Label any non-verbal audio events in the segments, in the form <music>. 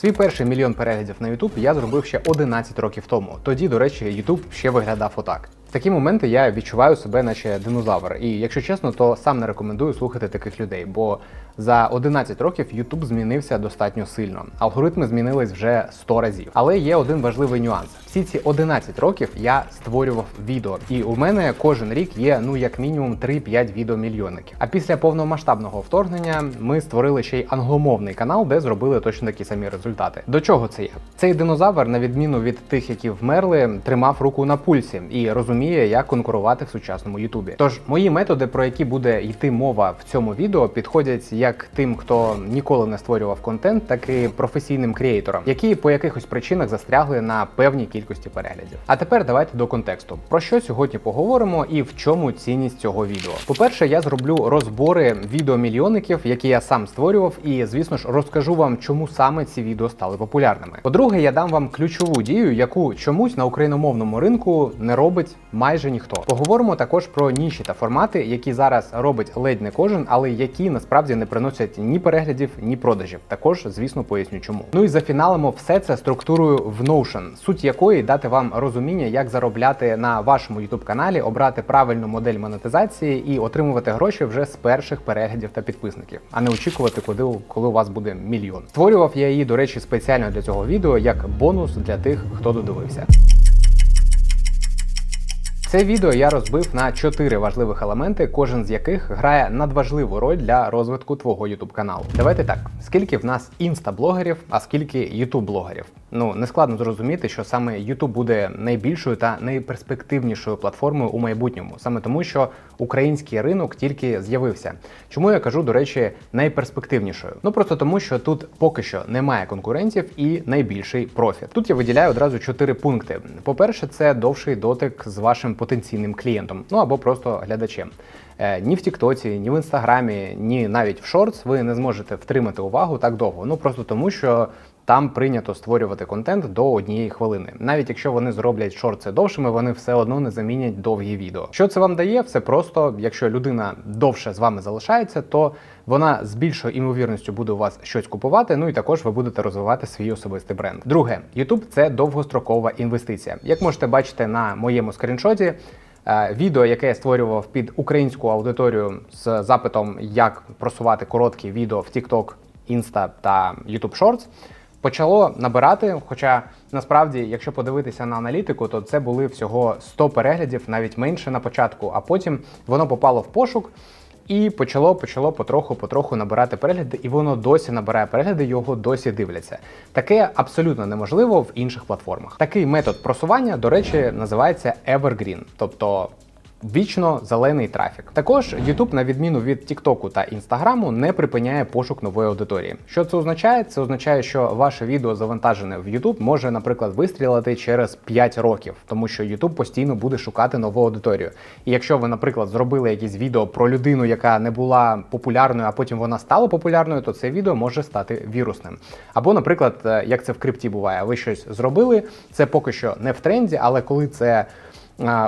Свій перший мільйон переглядів на YouTube я зробив ще 11 років тому. Тоді, до речі, YouTube ще виглядав отак. В такі моменти я відчуваю себе, наче динозавр. І якщо чесно, то сам не рекомендую слухати таких людей, бо за 11 років YouTube змінився достатньо сильно. Алгоритми змінились вже 100 разів. Але є один важливий нюанс: всі ці 11 років я створював відео, і у мене кожен рік є ну як мінімум 3-5 відеомільйонників. А після повномасштабного вторгнення ми створили ще й англомовний канал, де зробили точно такі самі результати. До чого це є? Цей динозавр, на відміну від тих, які вмерли, тримав руку на пульсі і розуміє, як конкурувати в сучасному Ютубі. Тож мої методи, про які буде йти мова в цьому відео, підходять як тим, хто ніколи не створював контент, так і професійним креаторам, які по якихось причинах застрягли на певній кількості переглядів. А тепер давайте до контексту. Про що сьогодні поговоримо і в чому цінність цього відео. По-перше, я зроблю розбори відеомільйонників, які я сам створював, і звісно ж розкажу вам, чому саме ці відео стали популярними. По-друге, я дам вам ключову дію, яку чомусь на україномовному ринку не робить майже ніхто. Поговоримо також про ніші та формати, які зараз робить ледь не кожен, але які насправді не приносять ні переглядів, ні продажів. Також, звісно, поясню чому. Ну і зафіналимо все це структурою в Notion, суть якої дати вам розуміння, як заробляти на вашому youtube каналі, обрати правильну модель монетизації і отримувати гроші вже з перших переглядів та підписників, а не очікувати, куди коли у вас буде мільйон. Створював я її, до речі, спеціально для цього відео як бонус для тих, хто додивився. Це відео я розбив на чотири важливих елементи, кожен з яких грає надважливу роль для розвитку твого YouTube каналу. Давайте так: скільки в нас інста-блогерів, а скільки YouTube-блогерів? Ну не складно зрозуміти, що саме YouTube буде найбільшою та найперспективнішою платформою у майбутньому, саме тому, що український ринок тільки з'явився. Чому я кажу, до речі, найперспективнішою? Ну просто тому, що тут поки що немає конкурентів і найбільший профіт. Тут я виділяю одразу чотири пункти. По-перше, це довший дотик з вашим потенційним клієнтом, ну або просто глядачем. Е, Ні в Тіктоці, ні в інстаграмі, ні навіть в шортс ви не зможете втримати увагу так довго. Ну просто тому, що там прийнято створювати контент до однієї хвилини. Навіть якщо вони зроблять шорти довшими, вони все одно не замінять довгі відео. Що це вам дає? Все просто, якщо людина довше з вами залишається, то вона з більшою імовірністю буде у вас щось купувати. Ну і також ви будете розвивати свій особистий бренд. Друге, YouTube – це довгострокова інвестиція. Як можете бачити на моєму скріншоті. Е, Відео, яке я створював під українську аудиторію з запитом, як просувати короткі відео в TikTok, Insta та YouTube Shorts, почало набирати. Хоча насправді, якщо подивитися на аналітику, то це були всього 100 переглядів, навіть менше на початку, а потім воно попало в пошук. І почало почало потроху потроху набирати перегляди, і воно досі набирає перегляди, його досі дивляться. Таке абсолютно неможливо в інших платформах. Такий метод просування, до речі, називається Evergreen, тобто Вічно зелений трафік. Також YouTube, на відміну від TikTok та Instagram, не припиняє пошук нової аудиторії. Що це означає? Це означає, що ваше відео завантажене в YouTube може, наприклад, вистрілити через 5 років, тому що YouTube постійно буде шукати нову аудиторію. І якщо ви, наприклад, зробили якесь відео про людину, яка не була популярною, а потім вона стала популярною, то це відео може стати вірусним. Або, наприклад, е, як це в крипті буває, ви щось зробили, це поки що не в тренді, але коли це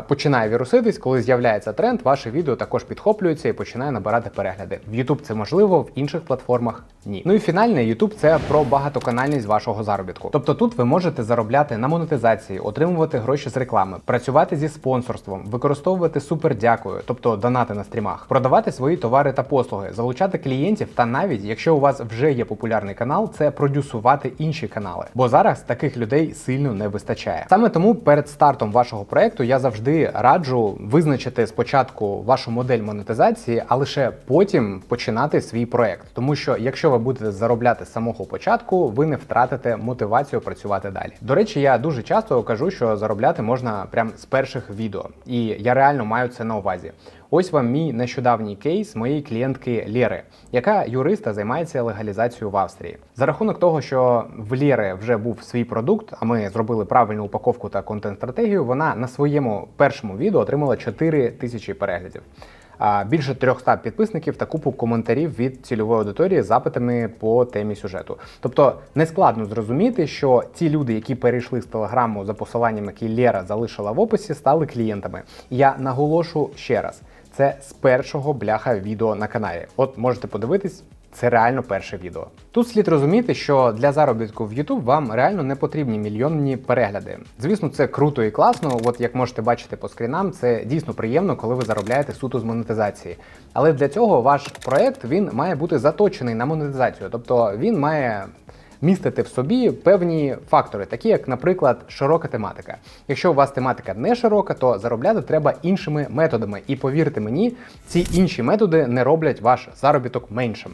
починає віруситись, коли з'являється тренд, ваше відео також підхоплюється і починає набирати перегляди. В YouTube це можливо, в інших платформах ні. Ну і фінальне, YouTube це про багатоканальність вашого заробітку. Тобто тут ви можете заробляти на монетизації, отримувати гроші з реклами, працювати зі спонсорством, використовувати супер дякую, тобто донати на стрімах, продавати свої товари та послуги, залучати клієнтів, та навіть якщо у вас вже є популярний канал, це продюсувати інші канали. Бо зараз таких людей сильно не вистачає. Саме тому перед стартом вашого проекту я завжди раджу визначити спочатку вашу модель монетизації, а лише потім починати свій проект. Тому що якщо ви будете заробляти з самого початку, ви не втратите мотивацію працювати далі. До речі, я дуже часто кажу, що заробляти можна прямо з перших відео, і я реально маю це на увазі. Ось вам мій нещодавній кейс моєї клієнтки Лєри, яка юриста займається легалізацією в Австрії. За рахунок того, що в Лєри вже був свій продукт, а ми зробили правильну упаковку та контент-стратегію. Вона на своєму першому відео отримала 4 тисячі переглядів. Більше 300 підписників та купу коментарів від цільової аудиторії з запитами по темі сюжету. Тобто не складно зрозуміти, що ті люди, які перейшли з телеграму за посиланням, які Лєра залишила в описі, стали клієнтами. Я наголошу ще раз. Це з першого бляха відео на каналі. От можете подивитись, це реально перше відео. Тут слід розуміти, що для заробітку в YouTube вам реально не потрібні мільйонні перегляди. Звісно, це круто і класно. От як можете бачити по скрінам, це дійсно приємно, коли ви заробляєте суто з монетизації. Але для цього ваш проект він має бути заточений на монетизацію, тобто він має містити в собі певні фактори, такі як, наприклад, широка тематика. Якщо у вас тематика не широка, то заробляти треба іншими методами. І повірте мені, ці інші методи не роблять ваш заробіток меншим.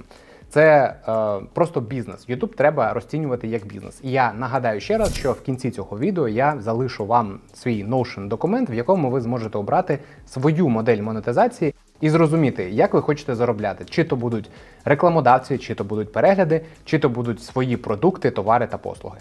Це е, просто бізнес. YouTube треба розцінювати як бізнес. І я нагадаю ще раз, що в кінці цього відео я залишу вам свій Notion документ, в якому ви зможете обрати свою модель монетизації і зрозуміти, як ви хочете заробляти, чи то будуть рекламодавці, чи то будуть перегляди, чи то будуть свої продукти, товари та послуги.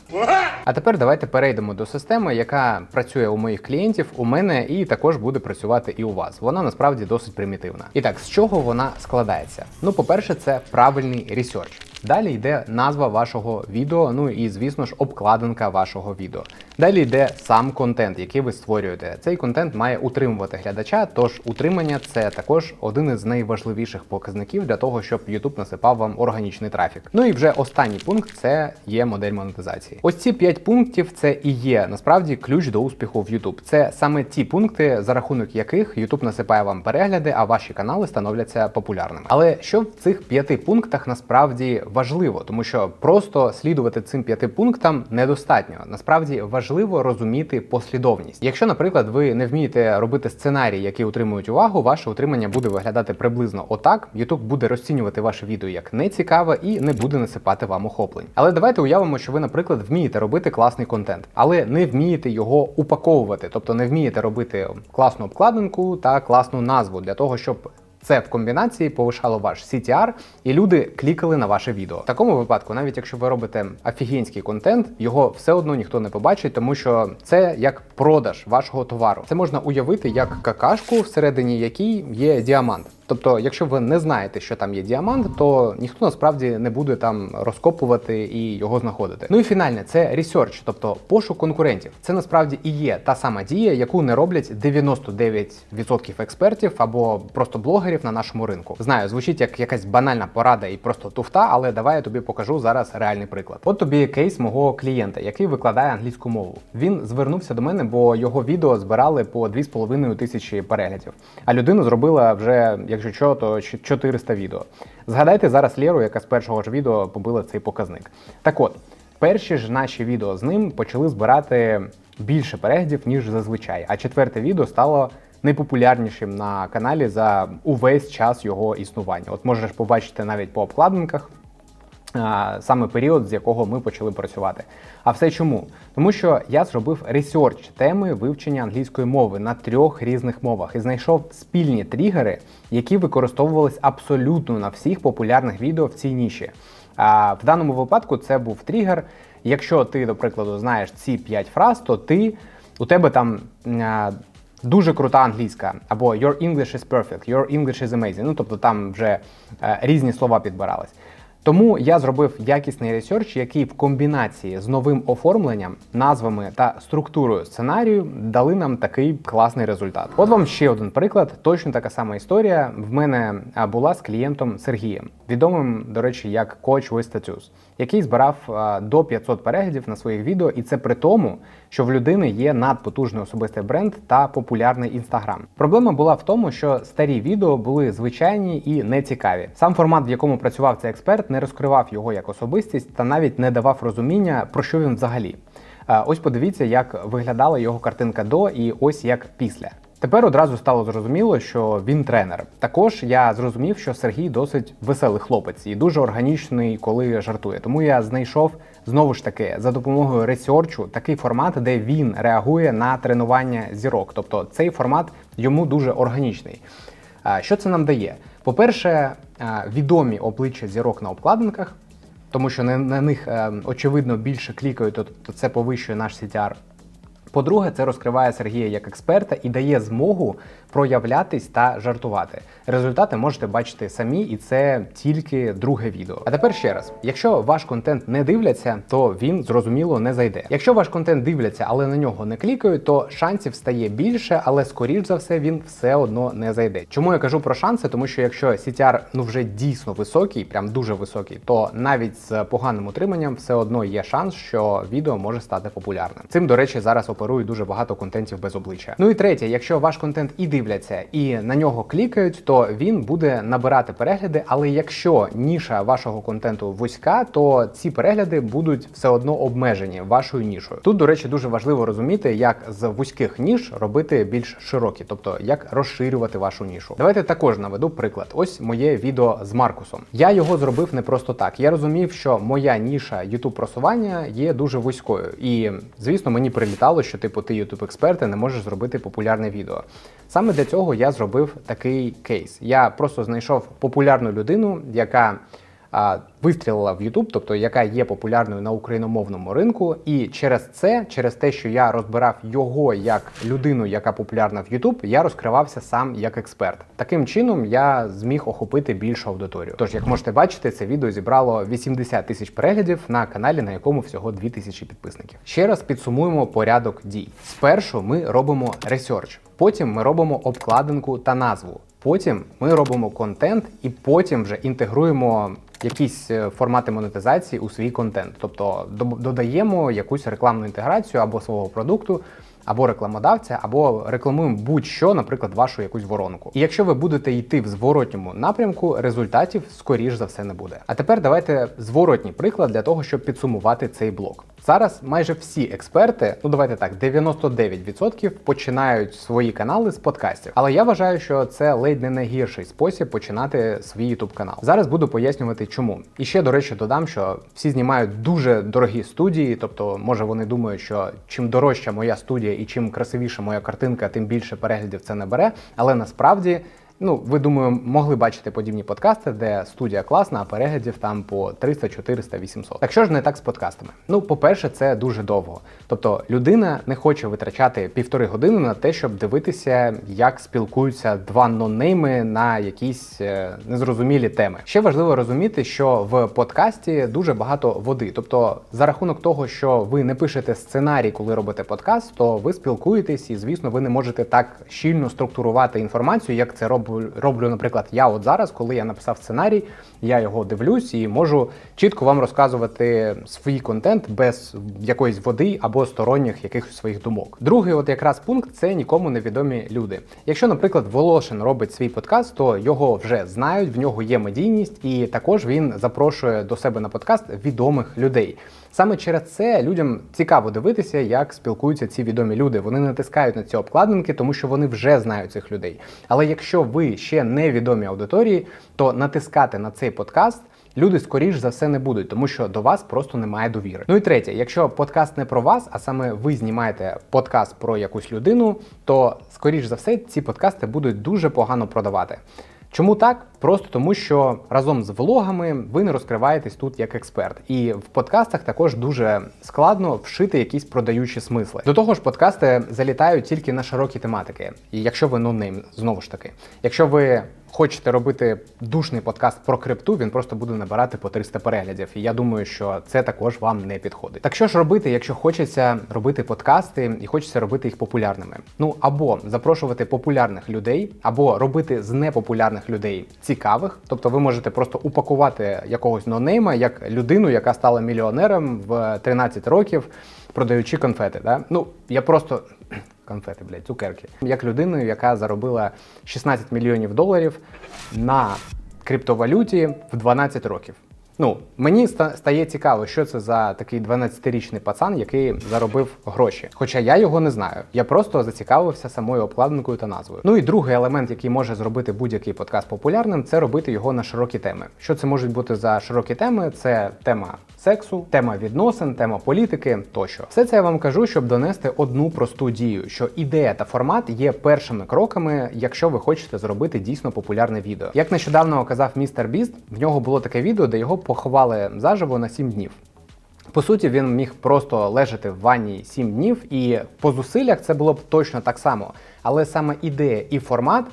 А тепер давайте перейдемо до системи, яка працює у моїх клієнтів, у мене і також буде працювати і у вас. Вона насправді досить примітивна. І так, з чого вона складається? Ну, по-перше, це правильний ресерч. Далі йде назва вашого відео, ну і звісно ж обкладинка вашого відео. Далі йде сам контент, який ви створюєте. Цей контент має утримувати глядача, тож утримання це також один із найважливіших показників для того, щоб YouTube насипав вам органічний трафік. Ну і вже останній пункт це є модель монетизації. Ось ці 5 пунктів це і є насправді ключ до успіху в YouTube. Це саме ті пункти, за рахунок яких YouTube насипає вам перегляди, а ваші канали становляться популярними. Але що в цих п'яти пунктах насправді важливо, тому що просто слідувати цим п'яти пунктам недостатньо. Насправді важливо розуміти послідовність. Якщо, наприклад, ви не вмієте робити сценарії, які утримують увагу, ваше утримання буде виглядати приблизно отак. YouTube буде розцінювати ваше відео як нецікаве і не буде насипати вам охоплень. Але давайте уявимо, що ви, наприклад, вмієте робити класний контент, але не вмієте його упаковувати, тобто не вмієте робити класну обкладинку та класну назву для того, щоб це в комбінації повишало ваш CTR, і люди клікали на ваше відео. В такому випадку, навіть якщо ви робите офігенський контент, його все одно ніхто не побачить, тому що це як продаж вашого товару. Це можна уявити як какашку, всередині якій є діамант. Тобто, якщо ви не знаєте, що там є діамант, то ніхто насправді не буде там розкопувати і його знаходити. Ну і фінальне це ресерч, тобто пошук конкурентів. Це насправді і є та сама дія, яку не роблять 99% експертів або просто блогерів на нашому ринку. Знаю, звучить як якась банальна порада і просто туфта, але давай я тобі покажу зараз реальний приклад. От тобі кейс мого клієнта, який викладає англійську мову. Він звернувся до мене, бо його відео збирали по 2,5 тисячі переглядів. А людина зробила вже, якщо що, то 400 відео. Згадайте зараз Лєру, яка з першого ж відео побила цей показник. Так от, перші ж наші відео з ним почали збирати більше переглядів, ніж зазвичай. А четверте відео стало найпопулярнішим на каналі за увесь час його існування. От можеш побачити навіть по обкладинках. Саме період, з якого ми почали працювати. А все чому? Тому що я зробив ресерч теми вивчення англійської мови на трьох різних мовах і знайшов спільні тригери, які використовувались абсолютно на всіх популярних відео в цій ніші. А в даному випадку це був тригер. Якщо ти, до прикладу, знаєш ці 5 фраз, то ти у тебе там. Дуже крута англійська, або Your English is perfect, Your English is amazing. Ну тобто там вже е, різні слова підбирались. Тому я зробив якісний ресерч, який в комбінації з новим оформленням, назвами та структурою сценарію дали нам такий класний результат. От вам ще один приклад. Точно така сама історія в мене була з клієнтом Сергієм, відомим, до речі, як with Tattoos, який збирав до 500 переглядів на своїх відео, і це при тому, що в людини є надпотужний особистий бренд та популярний інстаграм. Проблема була в тому, що старі відео були звичайні і нецікаві. Сам формат, в якому працював цей експерт, не розкривав його як особистість та навіть не давав розуміння, про що він взагалі. Е, Ось подивіться, як виглядала його картинка до і ось як після. Тепер одразу стало зрозуміло, що він тренер. Також я зрозумів, що Сергій досить веселий хлопець і дуже органічний, коли жартує. Тому я знайшов знову ж таки за допомогою ресерчу такий формат, де він реагує на тренування зірок. Тобто цей формат йому дуже органічний. Що це нам дає? По-перше, відомі обличчя зірок на обкладинках, тому що на, них е, очевидно більше клікають, то це повищує наш CTR. По-друге, це розкриває Сергія як експерта і дає змогу проявлятись та жартувати. Результати можете бачити самі, і це тільки друге відео. А тепер ще раз: якщо ваш контент не дивляться, то він зрозуміло не зайде. Якщо ваш контент дивляться, але на нього не клікають, то шансів стає більше, але скоріш за все він все одно не зайде. Чому я кажу про шанси? Тому що якщо CTR ну вже дійсно високий, прям дуже високий, то навіть з поганим утриманням все одно є шанс, що відео може стати популярним. Цим, до речі, зараз оперує дуже багато контентів без обличчя. Ну і третє, якщо ваш контент і дивляться, і на нього клікають, то він буде набирати перегляди. Але якщо ніша вашого контенту вузька, то ці перегляди будуть все одно обмежені вашою нішою. Тут, до речі, дуже важливо розуміти, як з вузьких ніж робити більш широкі, тобто як розширювати вашу нішу. Давайте також наведу приклад. Ось моє відео з Маркусом. Я його зробив не просто так. Я розумів, що моя ніша youtube просування є дуже вузькою, і звісно, мені прилітало, що типу ти youtube експерт і не можеш зробити популярне відео. Саме для цього я зробив такий кейс. Я просто знайшов популярну людину, яка вистрілила в YouTube, тобто яка є популярною на україномовному ринку, і через це, через те, що я розбирав його як людину, яка популярна в YouTube, я розкривався сам як експерт. Таким чином я зміг охопити більшу аудиторію. Тож, як можете бачити, це відео зібрало 80 тисяч переглядів на каналі, на якому всього 2000 підписників. Ще раз підсумуємо порядок дій. Спершу ми робимо ресерч, потім ми робимо обкладинку та назву. Потім ми робимо контент і потім вже інтегруємо якісь е, формати монетизації у свій контент. Тобто додаємо якусь рекламну інтеграцію або свого продукту. Або рекламодавця, або рекламуємо будь-що, наприклад, вашу якусь воронку. І якщо ви будете йти в зворотньому напрямку, результатів скоріш за все не буде. А тепер давайте зворотній приклад для того, щоб підсумувати цей блок. Зараз майже всі експерти, ну давайте так, 99% починають свої канали з подкастів. Але я вважаю, що це ледь не найгірший спосіб починати свій YouTube канал. Зараз буду пояснювати, чому. І ще до речі, додам, що всі знімають дуже дорогі студії, тобто, може вони думають, що чим дорожча моя студія і чим красивіша моя картинка, тим більше переглядів це набере. Але насправді. Ну, ви думаю, могли бачити подібні подкасти, де студія класна, а переглядів там по 300, 400, 800. Так що ж не так з подкастами? Ну, по-перше, це дуже довго. Тобто людина не хоче витрачати півтори години на те, щоб дивитися, як спілкуються два нонейми на якісь е, незрозумілі теми. Ще важливо розуміти, що в подкасті дуже багато води. Тобто, за рахунок того, що ви не пишете сценарій, коли робите подкаст, то ви спілкуєтесь, і звісно, ви не можете так щільно структурувати інформацію, як це робить роблю, наприклад, я от зараз, коли я написав сценарій, я його дивлюсь і можу чітко вам розказувати свій контент без якоїсь води або сторонніх якихось своїх думок. Другий, от якраз пункт це нікому невідомі люди. Якщо, наприклад, Волошин робить свій подкаст, то його вже знають, в нього є медійність, і також він запрошує до себе на подкаст відомих людей. Саме через це людям цікаво дивитися, як спілкуються ці відомі люди. Вони натискають на ці обкладинки, тому що вони вже знають цих людей. Але якщо ви ще не відомі аудиторії, то натискати на цей подкаст. Люди скоріш за все не будуть, тому що до вас просто немає довіри. Ну і третє, якщо подкаст не про вас, а саме ви знімаєте подкаст про якусь людину, то скоріш за все ці подкасти будуть дуже погано продавати. Чому так? Просто тому, що разом з влогами ви не розкриваєтесь тут як експерт, і в подкастах також дуже складно вшити якісь продаючі смисли. До того ж, подкасти залітають тільки на широкі тематики. І якщо ви нонейм, знову ж таки, якщо ви хочете робити душний подкаст про крипту, він просто буде набирати по 300 переглядів. І я думаю, що це також вам не підходить. Так що ж робити, якщо хочеться робити подкасти і хочеться робити їх популярними? Ну або запрошувати популярних людей, або робити з непопулярних людей цікавих. Тобто ви можете просто упакувати якогось нонейма як людину, яка стала мільйонером в 13 років, продаючи конфети. Да? Ну я просто конфети, блядь, цукерки. Як людиною, яка заробила 16 мільйонів доларів на криптовалюті в 12 років. Ну, мені стає цікаво, що це за такий 12-річний пацан, який заробив гроші. Хоча я його не знаю. Я просто зацікавився самою обкладинкою та назвою. Ну і другий елемент, який може зробити будь-який подкаст популярним, це робити його на широкі теми. Що це можуть бути за широкі теми? Це тема сексу, тема відносин, тема політики тощо. Все це я вам кажу, щоб донести одну просту дію, що ідея та формат є першими кроками, якщо ви хочете зробити дійсно популярне відео. Як нещодавно казав містер Біст, в нього було таке відео, де його поховали заживо на 7 днів. По суті, він міг просто лежати в ванні 7 днів, і по зусиллях це було б точно так само. Але саме ідея і формат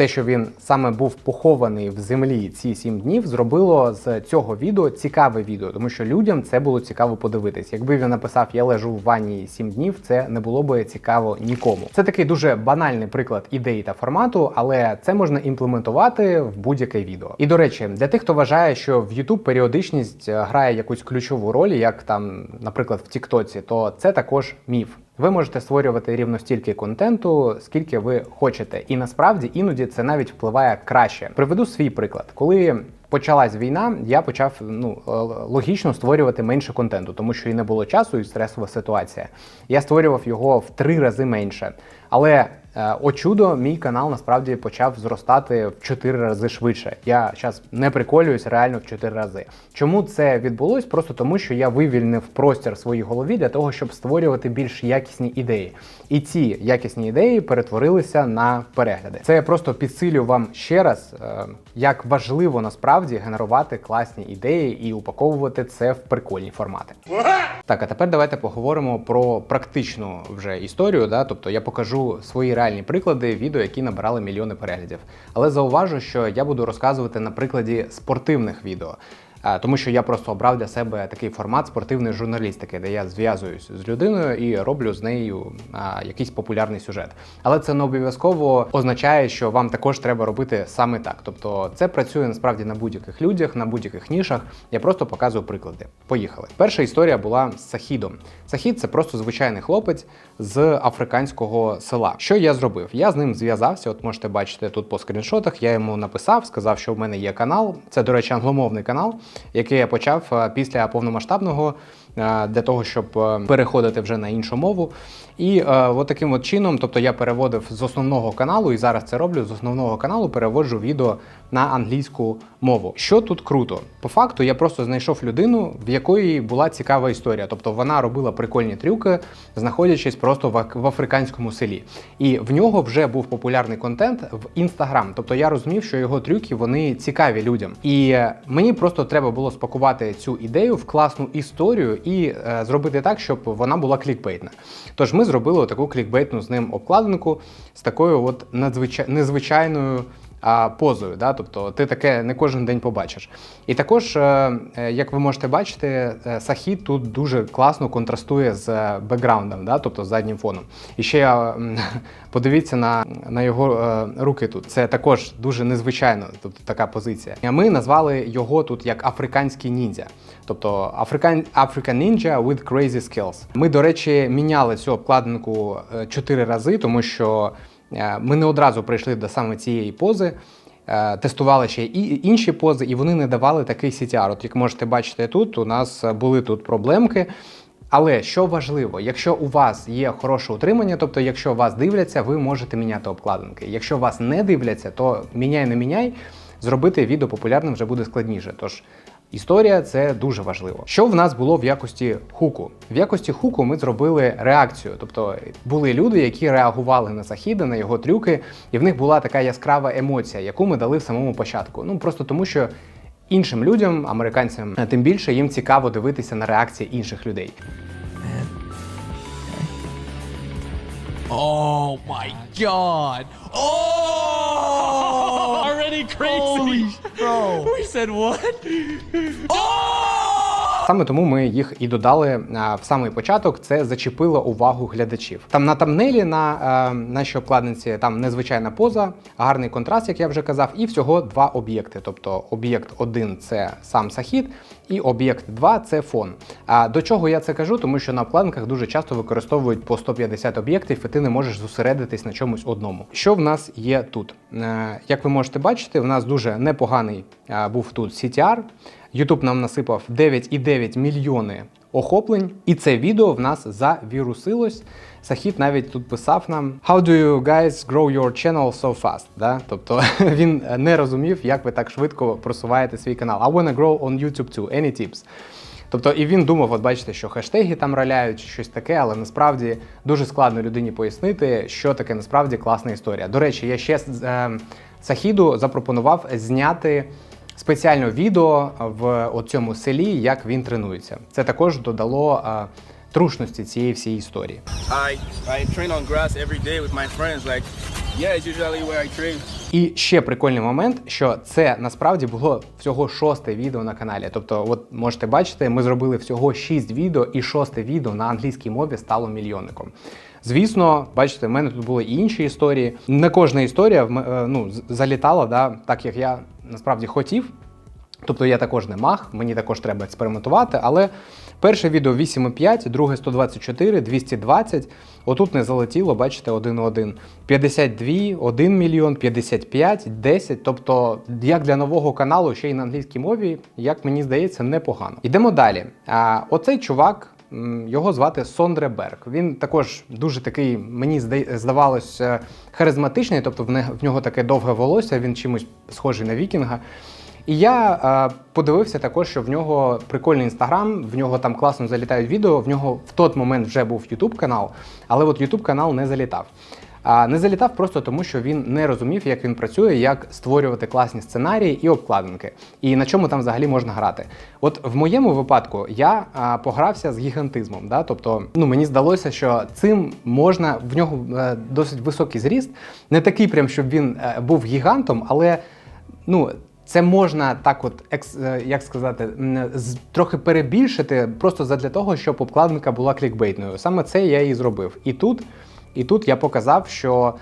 те, що він саме був похований в землі ці сім днів, зробило з цього відео цікаве відео, тому що людям це було цікаво подивитись. Якби він написав Я лежу в ванні сім днів, це не було би цікаво нікому. Це такий дуже банальний приклад ідеї та формату, але це можна імплементувати в будь-яке відео. І до речі, для тих, хто вважає, що в YouTube періодичність е, грає якусь ключову роль, як там, наприклад, в Тіктоці, то це також міф. Ви можете створювати рівно стільки контенту, скільки ви хочете, і насправді іноді це навіть впливає краще. Приведу свій приклад, коли. Почалась війна, я почав ну е, логічно створювати менше контенту, тому що і не було часу, і стресова ситуація. Я створював його в три рази менше. Але о чудо, мій канал насправді почав зростати в чотири рази швидше. Я зараз не приколююсь реально в чотири рази. Чому це відбулось? Просто тому, що я вивільнив простір своїй голові для того, щоб створювати більш якісні ідеї. І ці якісні ідеї перетворилися на перегляди. Це я просто підсилю вам ще раз, е, як важливо насправді генерувати класні ідеї і упаковувати це в прикольні формати. Так, а тепер давайте поговоримо про практичну вже історію. Да? Тобто я покажу свої реальні приклади відео, які набирали мільйони переглядів. Але зауважу, що я буду розказувати на прикладі спортивних відео. Тому що я просто обрав для себе такий формат спортивної журналістики, де я зв'язуюсь з людиною і роблю з нею якийсь популярний сюжет. Але це не обов'язково означає, що вам також треба робити саме так. Тобто це працює насправді на будь-яких людях, на будь-яких нішах. Я просто показую приклади. Поїхали. Перша історія була з Сахідом. Сахід це просто звичайний хлопець з африканського села. Що я зробив? Я з ним зв'язався. От можете бачити тут по скріншотах. Я йому написав, сказав, що в мене є канал. Це, до речі, англомовний канал який я почав е, після повномасштабного е, для того, щоб е, переходити вже на іншу мову. І от таким от чином, тобто я переводив з основного каналу, і зараз це роблю з основного каналу, переводжу відео на англійську мову. Що тут круто? По факту я просто знайшов людину, в якої була цікава історія. Тобто вона робила прикольні трюки, знаходячись просто в африканському селі. І в нього вже був популярний контент в інстаграм. Тобто я розумів, що його трюки вони цікаві людям. І мені просто треба було спакувати цю ідею в класну історію і е, зробити так, щоб вона була клікбейтна. Тож ми зробили таку клікбейтну з ним обкладинку з такою от надзвичай незвичайною а, позою. Да? Тобто ти таке не кожен день побачиш. І також, е, е, як ви можете бачити, е, Сахід тут дуже класно контрастує з бекграундом, да? тобто з заднім фоном. І ще <laughs> подивіться на на його руки тут. Це також дуже незвичайно, тобто така позиція. Ми назвали його тут як африканський ніндзя. Тобто African, African Ninja with Crazy Skills. Ми, до речі, міняли цю обкладинку чотири рази, тому що ми не одразу прийшли до саме цієї пози. Е, тестували ще і інші пози, і вони не давали такий CTR. От як можете бачити тут, у нас були тут проблемки. Але що важливо, якщо у вас є хороше утримання, тобто, якщо вас дивляться, ви можете міняти обкладинки. Якщо вас не дивляться, то міняй не міняй, зробити відео популярним вже буде складніше. Тож Історія це дуже важливо. Що в нас було в якості хуку? В якості хуку ми зробили реакцію. Тобто були люди, які реагували на Сахіда, на його трюки, і в них була така яскрава емоція, яку ми дали в самому початку. Ну просто тому, що іншим людям, американцям, тим більше їм цікаво дивитися на реакції інших людей. Oh my god! <laughs> Oh! Already crazy. Holy, <laughs> bro! We said what? Oh! Саме тому ми їх і додали а, в самий початок. Це зачепило увагу глядачів. Там на тамнелі на а, нашій обкладинці там незвичайна поза, гарний контраст, як я вже казав, і всього два об'єкти. Тобто об'єкт 1 це сам сахід, і об'єкт 2 це фон. А до чого я це кажу? Тому що на обкладинках дуже часто використовують по 150 об'єктів, і ти не можеш зосередитись на чомусь одному. Що в нас є тут? Е, як ви можете бачити, в нас дуже непоганий був тут CTR. YouTube нам насипав 9,9 мільйони охоплень, і це відео в нас завірусилось. Сахід навіть тут писав нам How do you guys grow your channel so fast? Да? Тобто <laughs> він не розумів, як ви так швидко просуваєте свій канал. I wanna grow on YouTube too. Any tips? Тобто, і він думав, от бачите, що хештеги там роляють, щось таке, але насправді дуже складно людині пояснити, що таке насправді класна історія. До речі, я ще е, Сахіду запропонував зняти спеціально відео в цьому селі, як він тренується. Це також додало трушності цієї всієї історії. I I train on grass every day with my friends. Like, yeah, it's usually where I train. І ще прикольний момент, що це насправді було всього шосте відео на каналі. Тобто, от можете бачити, ми зробили всього шість відео, і шосте відео на англійській мові стало мільйонником. Звісно, бачите, в мене тут були і інші історії. Не кожна історія в е, ну, залітала, да, так як я насправді хотів. Тобто я також не маг, мені також треба експериментувати, але перше відео 8,5, друге 124, 220. Отут не залетіло, бачите, 1,1. 52, 1 мільйон, 55, 10. Тобто, як для нового каналу, ще й на англійській мові, як мені здається, непогано. Йдемо далі. А, оцей чувак. Його звати Сондре Берг. Він також дуже такий, мені здавалося, е, харизматичний, тобто в в нього таке довге волосся, він чимось схожий на вікінга. І я е, подивився також, що в нього прикольний інстаграм, в нього там класно залітають відео. В нього в той момент вже був Ютуб канал, але от Ютуб канал не залітав. А не залітав просто тому, що він не розумів, як він працює, як створювати класні сценарії і обкладинки, і на чому там взагалі можна грати. От в моєму випадку я а, погрався з гігантизмом. Да? Тобто, ну мені здалося, що цим можна в нього е, досить високий зріст, не такий, прям щоб він е, був гігантом, але ну. Це можна так, от е, як сказати, трохи перебільшити, просто задля того, щоб обкладинка була клікбейтною. Саме це я і зробив. І тут, і тут я показав, що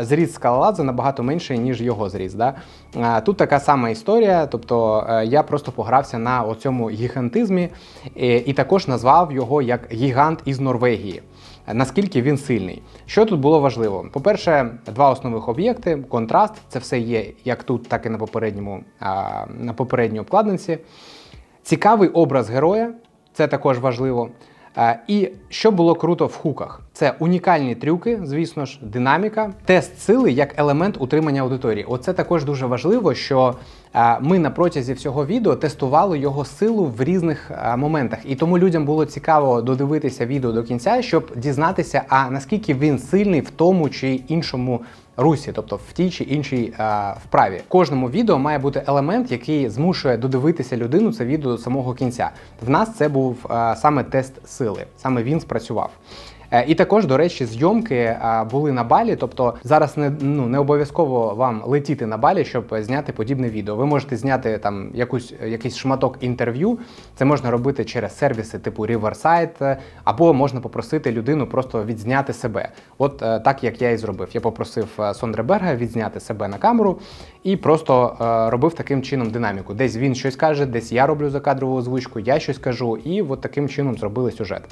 зріст скалоладзе набагато менший, ніж його зріст. Да? Тут така сама історія, тобто е, я просто погрався на оцьому гігантизмі і також назвав його як гігант із Норвегії наскільки він сильний. Що тут було важливо? По-перше, два основних об'єкти: контраст це все є як тут, так і на попередньому на попередній обкладинці. Цікавий образ героя, це також важливо. Е, І що було круто в хуках? Це унікальні трюки, звісно ж, динаміка, тест сили як елемент утримання аудиторії. Оце також дуже важливо, що е, ми на протязі всього відео тестували його силу в різних е, моментах. І тому людям було цікаво додивитися відео до кінця, щоб дізнатися, а наскільки він сильний в тому чи іншому русі, тобто в тій чи іншій е, вправі. Кожному відео має бути елемент, який змушує додивитися людину це відео до самого кінця. В нас це був е, саме тест сили, саме він спрацював. Е, І також, до речі, зйомки е, були на балі. Тобто зараз не ну не обов'язково вам летіти на балі, щоб зняти подібне відео. Ви можете зняти там якусь якийсь шматок інтерв'ю. Це можна робити через сервіси типу Riverside, е, або можна попросити людину просто відзняти себе. От е, так як я і зробив. Я попросив е, Сондре Берга відзняти себе на камеру і просто е, робив таким чином динаміку. Десь він щось каже, десь я роблю закадрову озвучку, я щось кажу, і от таким чином зробили сюжет.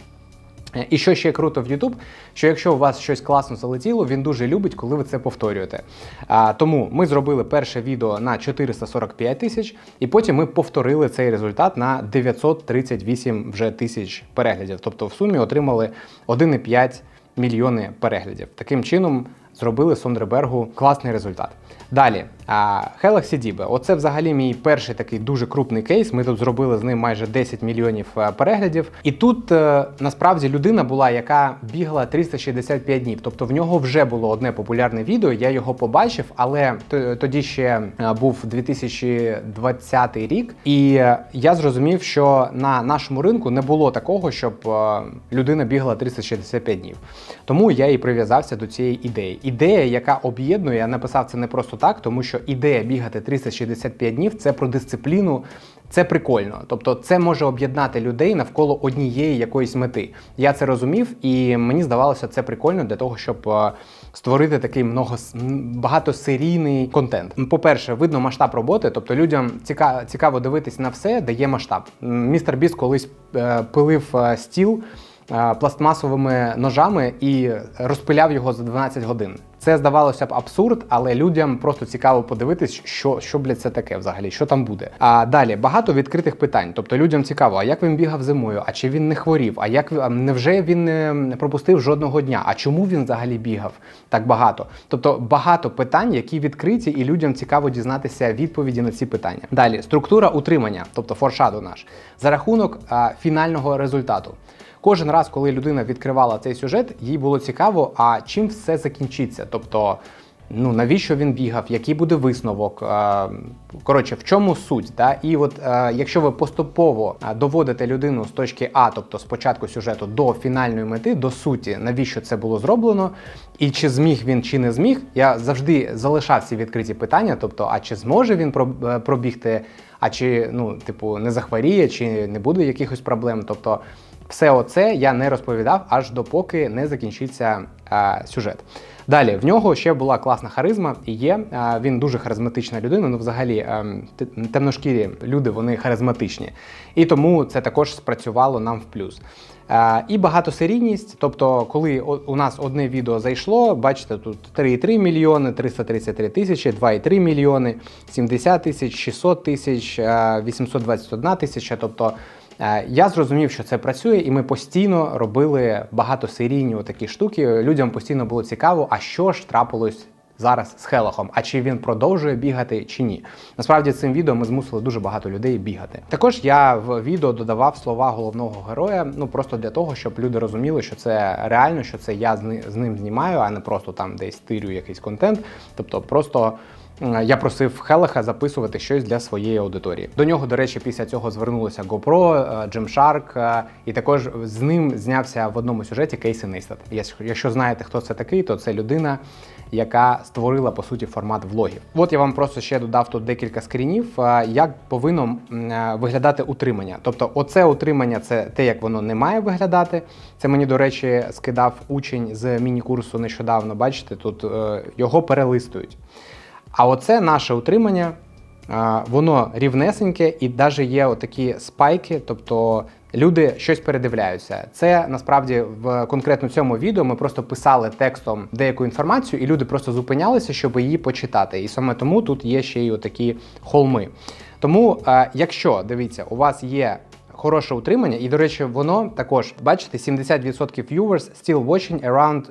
І що ще круто в YouTube, що якщо у вас щось класно залетіло, він дуже любить, коли ви це повторюєте. А, тому ми зробили перше відео на 445 тисяч, і потім ми повторили цей результат на 938 вже тисяч переглядів. Тобто в сумі отримали 1,5 мільйони переглядів. Таким чином зробили Сондребергу класний результат. Далі, Helaxy Dibe. Оце взагалі мій перший такий дуже крупний кейс. Ми тут зробили з ним майже 10 мільйонів е, переглядів. І тут е, насправді людина була, яка бігала 365 днів. Тобто в нього вже було одне популярне відео. Я його побачив, але тоді ще е, був 2020 рік, і я зрозумів, що на нашому ринку не було такого, щоб людина бігала 365 днів. Тому я і прив'язався до цієї ідеї. Ідея, яка об'єднує, я написав це не просто так, тому що ідея бігати 365 днів це про дисципліну. Це прикольно, тобто це може об'єднати людей навколо однієї якоїсь мети. Я це розумів, і мені здавалося, це прикольно для того, щоб е, створити такий много багатосерійний контент. По-перше, видно масштаб роботи, тобто людям цікаво, цікаво дивитись на все, де є масштаб. Містер Біст колись е, пилив е, стіл пластмасовими ножами і розпиляв його за 12 годин. Це здавалося б абсурд, але людям просто цікаво подивитись, що, що блядь, це таке взагалі, що там буде. А далі багато відкритих питань. Тобто людям цікаво, а як він бігав зимою, а чи він не хворів, а як а невже він не пропустив жодного дня? А чому він взагалі бігав так багато? Тобто багато питань, які відкриті, і людям цікаво дізнатися відповіді на ці питання. Далі структура утримання, тобто форшаду наш, за рахунок а, фінального результату. Кожен раз, коли людина відкривала цей сюжет, їй було цікаво, а чим все закінчиться. Тобто, Ну навіщо він бігав, який буде висновок? е, Коротше, в чому суть? Да? І от е, якщо ви поступово е, доводите людину з точки А, тобто з початку сюжету до фінальної мети, до суті, навіщо це було зроблено, і чи зміг він, чи не зміг, я завжди залишав ці відкриті питання. Тобто, а чи зможе він пробігти, а чи ну, типу, не захворіє, чи не буде якихось проблем. Тобто, все оце я не розповідав аж допоки не закінчиться е, сюжет. Далі в нього ще була класна харизма і є. е, Він дуже харизматична людина. Ну, взагалі, е, темношкірі люди вони харизматичні. І тому це також спрацювало нам в плюс. Е, І багатосерійність, тобто, коли у нас одне відео зайшло, бачите, тут 3,3 мільйони, 333 тисячі, 2,3 мільйони, 70 тисяч, 600 тисяч, е, 821 тисяча. Тобто Я зрозумів, що це працює, і ми постійно робили багатосерійні такі штуки. Людям постійно було цікаво, а що ж трапилось зараз з Хелохом, а чи він продовжує бігати чи ні. Насправді цим відео ми змусили дуже багато людей бігати. Також я в відео додавав слова головного героя, ну просто для того, щоб люди розуміли, що це реально, що це я з ним знімаю, а не просто там десь тирю якийсь контент. Тобто, просто. Я просив Хелеха записувати щось для своєї аудиторії. До нього, до речі, після цього звернулися GoPro, е, Gymshark, е, і також з ним знявся в одному сюжеті Кейсі Нейстат. Якщо- знаєте, хто це такий, то це людина, яка створила по суті формат влогів. От я вам просто ще додав тут декілька скрінів, е, як повинно виглядати утримання. Тобто, оце утримання це те, як воно не має виглядати. Це мені, до речі, скидав учень з міні-курсу нещодавно. Бачите, тут його перелистують. А оце наше утримання, воно рівнесеньке і навіть є отакі спайки, тобто люди щось передивляються. Це насправді в конкретно цьому відео ми просто писали текстом деяку інформацію, і люди просто зупинялися, щоб її почитати. І саме тому тут є ще й отакі холми. Тому, якщо дивіться, у вас є хороше утримання, і до речі, воно також бачите, 70% viewers still watching around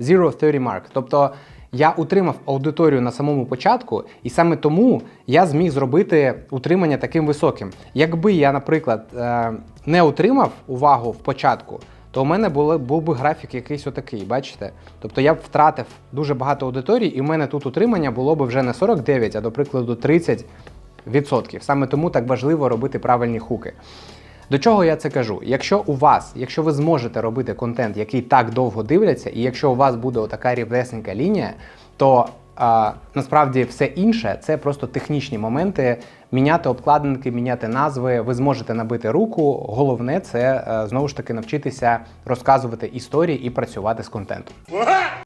0.30 mark. Тобто я утримав аудиторію на самому початку, і саме тому я зміг зробити утримання таким високим. Якби я, наприклад, е, не утримав увагу в початку, то у мене було, був би графік якийсь отакий, бачите? Тобто я б втратив дуже багато аудиторії, і в мене тут утримання було б вже не 49, а до прикладу 30%. Саме тому так важливо робити правильні хуки. До чого я це кажу? Якщо у вас, якщо ви зможете робити контент, який так довго дивляться, і якщо у вас буде отака рівнесенька лінія, то а, насправді все інше це просто технічні моменти. Міняти обкладинки, міняти назви, ви зможете набити руку. Головне це е, знову ж таки навчитися розказувати історії і працювати з контентом.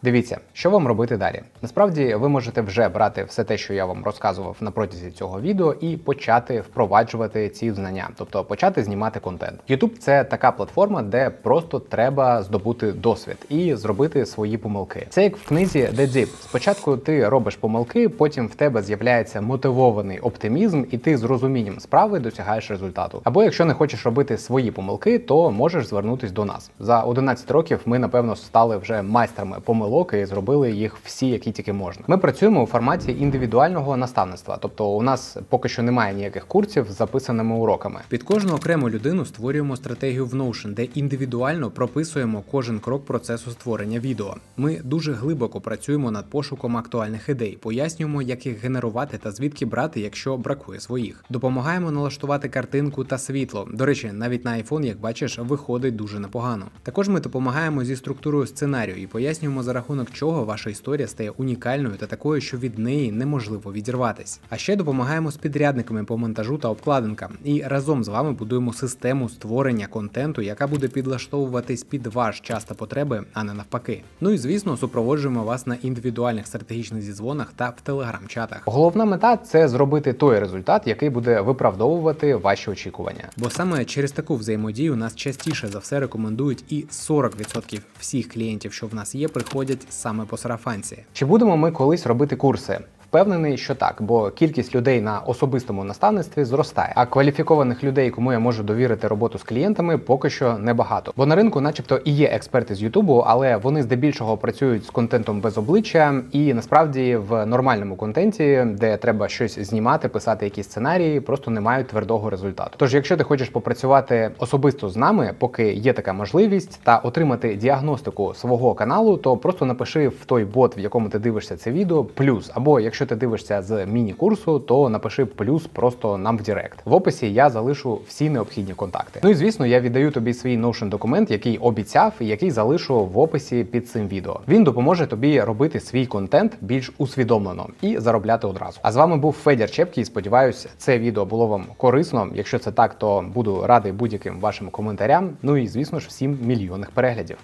Дивіться, що вам робити далі. Насправді ви можете вже брати все те, що я вам розказував на протязі цього відео, і почати впроваджувати ці знання, тобто почати знімати контент. YouTube – це така платформа, де просто треба здобути досвід і зробити свої помилки. Це як в книзі The Deep. Спочатку ти робиш помилки, потім в тебе з'являється мотивований оптимізм, і ти з розумінням справи досягаєш результату. Або якщо не хочеш робити свої помилки, то можеш звернутись до нас. За 11 років ми напевно стали вже майстрами помилок і зробили їх всі, які тільки можна. Ми працюємо у форматі індивідуального наставництва, тобто у нас поки що немає ніяких курсів з записаними уроками. Під кожну окрему людину створюємо стратегію в Notion, де індивідуально прописуємо кожен крок процесу створення відео. Ми дуже глибоко працюємо над пошуком актуальних ідей, пояснюємо, як їх генерувати та звідки брати, якщо бракує своїх. Допомагаємо налаштувати картинку та світло. До речі, навіть на iPhone, як бачиш, виходить дуже непогано. Також ми допомагаємо зі структурою сценарію і пояснюємо за рахунок чого ваша історія стає унікальною та такою, що від неї неможливо відірватись. А ще допомагаємо з підрядниками по монтажу та обкладинкам. І разом з вами будуємо систему створення контенту, яка буде підлаштовуватись під ваш час та потреби, а не навпаки. Ну і звісно, супроводжуємо вас на індивідуальних стратегічних зідзвонах та в телеграм-чатах. Головна мета це зробити той результат, який буде виправдовувати ваші очікування. Бо саме через таку взаємодію нас частіше за все рекомендують, і 40% всіх клієнтів, що в нас є, приходять саме по сарафанці. Чи будемо ми колись робити курси? Впевнений, що так, бо кількість людей на особистому наставництві зростає. А кваліфікованих людей, кому я можу довірити роботу з клієнтами, поки що небагато. Бо на ринку, начебто, і є експерти з Ютубу, але вони здебільшого працюють з контентом без обличчя, і насправді в нормальному контенті, де треба щось знімати, писати якісь сценарії, просто не мають твердого результату. Тож, якщо ти хочеш попрацювати особисто з нами, поки є така можливість, та отримати діагностику свого каналу, то просто напиши в той бот, в якому ти дивишся це відео, плюс. Або якщо ти дивишся з міні-курсу, то напиши плюс просто нам в Директ. В описі я залишу всі необхідні контакти. Ну і звісно, я віддаю тобі свій Notion документ, який обіцяв і який залишу в описі під цим відео. Він допоможе тобі робити свій контент більш усвідомлено і заробляти одразу. А з вами був Федір Чепкий. Сподіваюся, це відео було вам корисно. Якщо це так, то буду радий будь-яким вашим коментарям. Ну і звісно ж, всім мільйонних переглядів.